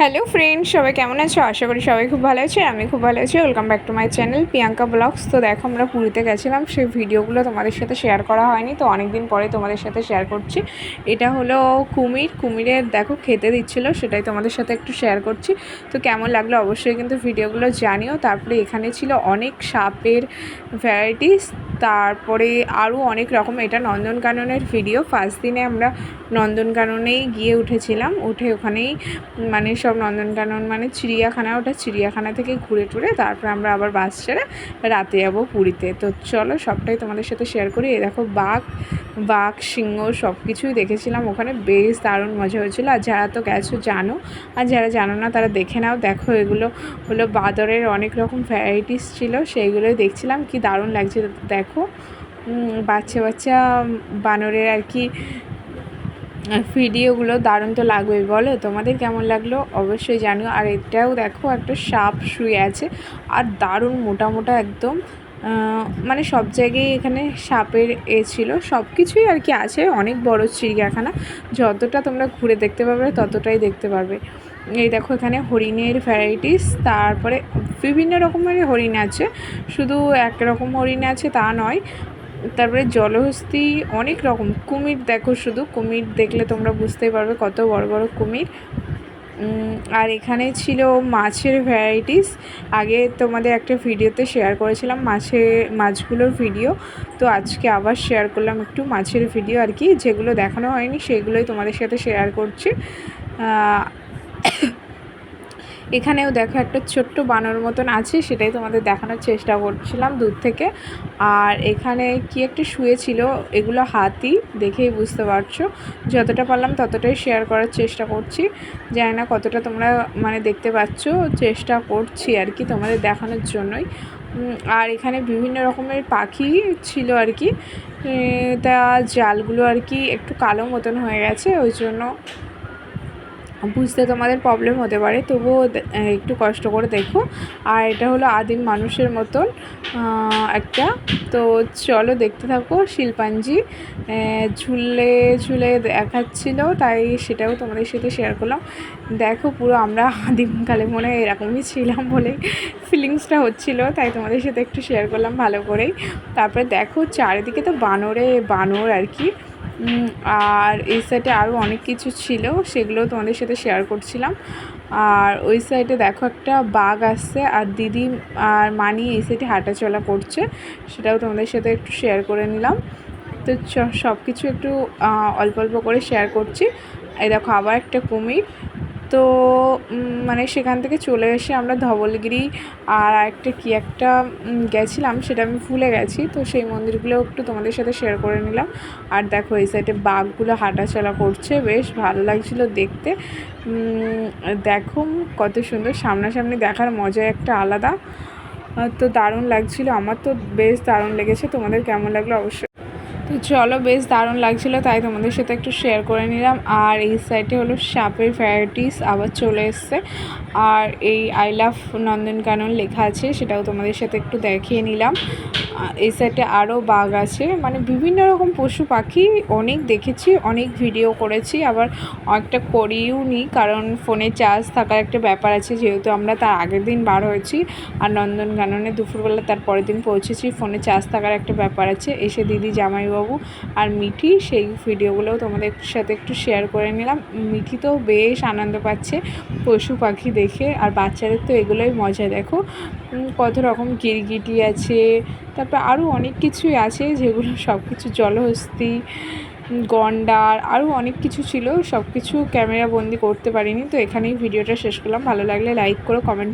Hello friend সবাই কেমন আছো? আশা করি সবাই খুব ভালো আছে আমি খুব ভালো আছি। Welcome back to my channel Priyanka vlogs তো দেখো, আমরা পুরীতে গেছিলাম। সেই ভিডিওগুলো তোমাদের সাথে শেয়ার করা হয়নি। তো অনেক দিন পরে তোমাদের সাথে শেয়ার করছি। এটা হলো কুমির। কুমিরের দেখো, খেতে দিচ্ছিল। সেটাই তোমাদের সাথে একটু শেয়ার করছি। তো কেমন লাগল অবশ্যই কিন্তু ভিডিওগুলো জানিও। তারপরে এখানে ছিল অনেক সাপের ভ্যারাইটিস তারপরে আরও অনেক রকম। এটা নন্দনকাননের ভিডিও ফার্স্ট দিনে আমরা নন্দনকাননেই গিয়ে উঠেছিলাম। উঠে ওখানেই মানে সব নন্দনকানন মানে চিড়িয়াখানা, ওটা চিড়িয়াখানা থেকে ঘুরে টুরে তারপর আমরা আবার বাস ছেড়ে রাতে যাব পুরীতে। তো চলো সবটাই তোমাদের সাথে শেয়ার করি। এই দেখো বাঘ বাঘ, সিংহ সব কিছুই দেখেছিলাম ওখানে। বেশ দারুণ মজা হয়েছিলো। আর যারা তো গেছো জানো, আর যারা জানো না তারা দেখে নাও। দেখো এগুলো হলো বাদরের অনেক রকম ভ্যারাইটিস ছিল, সেইগুলোই দেখছিলাম। কি দারুণ লাগছে। দেখো বাচ্চা বাচ্চা, বানরের আর কি ভিডিওগুলো দারুণ তো লাগবে বলো? তোমাদের কেমন লাগল? অবশ্যই জানিও। আর এটাও দেখো, একটা সাপ শুয়ে আছে আর দারুণ মোটা মোটা একদম মানে সব জায়গায় এখানে সাপের এ ছিল। সব কিছুই আর কি আছে, অনেক বড় চিড়িয়াখানা। যতটা তোমরা ঘুরে দেখতে পারবে ততটাই দেখতে পারবে এই দেখো এখানে হরিণের ভ্যারাইটিস তারপরে বিভিন্ন রকমের হরিণ আছে। শুধু একরকম হরিণ আছে তা নয় তারপরে জলহস্তি অনেক রকম। কুমির দেখো শুধু, কুমির দেখলে তোমরা বুঝতেই পারবে কত বড় বড় কুমির। আর এখানে ছিল মাছের ভ্যারাইটিস আগে তোমাদের একটা ভিডিওতে শেয়ার করেছিলাম মাছের মাছগুলোর ভিডিও তো আজকে আবার শেয়ার করলাম একটু মাছের ভিডিও আর কি, যেগুলো দেখানো হয়নি, সেগুলোই তোমাদের সাথে শেয়ার করছি। এখানেও দেখো একটা ছোট্ট বানর মতন আছে, সেটাই তোমাদের দেখানোর চেষ্টা করছিলাম দূর থেকে। আর এখানে কি একটা শুয়েছিল এগুলো হাতি, দেখেই বুঝতে পারছ। যতটা পারলাম ততটাই শেয়ার করার চেষ্টা করছি। জানি না কতটা তোমরা মানে দেখতে পাচ্ছ, চেষ্টা করছি আর কি তোমাদের দেখানোর জন্যই। আর এখানে বিভিন্ন রকমের পাখি ছিল আর কি। তা জালগুলো আর কি একটু কালো মতন হয়ে গেছে, ওই জন্য বুঝতে তোমাদের প্রবলেম হতে পারে, তবুও একটু কষ্ট করে দেখো। আর এটা হলো আদিম মানুষের মতন একটা। তো চলো দেখতে থাকো শিল্পাঞ্জি। ঝুলে ঝুলে দেখাচ্ছিলো, তাই সেটাও তোমাদের সাথে শেয়ার করলাম। দেখো পুরো আমরা আদিমকালে মনে হয় এরকমই ছিলাম বলে ফিলিংসটা হচ্ছিল, তাই তোমাদের সাথে একটু শেয়ার করলাম ভালো করেই। তারপরে দেখো চারিদিকে তো বানরে, বানর আর কি। আর এই সাইডে আরও অনেক কিছু ছিল, সেগুলো তোমাদের সাথে শেয়ার করছিলাম। আর ওই সাইডে দেখো একটা বাঘ আসছে, আর দিদি আর মানি এই সাইডে হাঁটাচলা করছে, সেটাও তোমাদের সাথে একটু শেয়ার করে নিলাম। তো সব কিছু একটু অল্প অল্প করে শেয়ার করছি। এই দেখো আবার একটা কুমির তো মানে সেখান থেকে চলে এসে আমরা ধবলগিরি আর একটা কী একটা গেছিলাম সেটা আমি ভুলে গেছি। তো সেই মন্দিরগুলো একটু তোমাদের সাথে শেয়ার করে নিলাম। আর দেখো এই সাইডে বাঘগুলো হাঁটাচলা করছে, বেশ ভালো লাগছিল দেখতে। দেখো কত সুন্দর সামনাসামনি দেখার মজা একটা আলাদা। তো দারুণ লাগছিল, আমার তো বেশ দারুণ লেগেছে। তোমাদের কেমন লাগল অবশ্যই তো চলো, বেশ দারুণ লাগছিল, তাই তোমাদের সাথে একটু শেয়ার করে নিলাম। আর এই সাইডে হলো সাপের ভ্যারাইটিস আবার চলে এসছে। আর এই আই লাভ নন্দনকানন লেখা আছে, সেটাও তোমাদের সাথে একটু দেখিয়ে নিলাম। এই সাইডে আরও বাঘ আছে মানে বিভিন্ন রকম পশু পাখি অনেক দেখেছি, অনেক ভিডিও করেছি। আবার অনেকটা করিও নি, কারণ ফোনে চার্জ থাকার একটা ব্যাপার আছে, যেহেতু আমরা তার আগের দিন বার হয়েছি। আর নন্দনকাননে দুপুরবেলা তার পরের দিন পৌঁছেছি ফোনে চার্জ থাকার একটা ব্যাপার আছে। এসে দিদি জামাইবাবু আর মিঠি, সেই ভিডিওগুলোও তোমাদের সাথে একটু শেয়ার করে নিলাম। মিঠি তো বেশ আনন্দ পাচ্ছে পশু পাখি দেখে, আর বাচ্চাদের তো এগুলোই মজা, দেখো। কত রকম গিরগিটি আছে, তারপর আরও অনেক কিছুই আছে যেগুলো সব কিছু জলহস্তি, গন্ডার আরও অনেক কিছু ছিল সব কিছু ক্যামেরা বন্দি করতে পারিনি, তো এখানেই ভিডিওটা শেষ করলাম। ভালো লাগলে লাইক করো কমেন্ট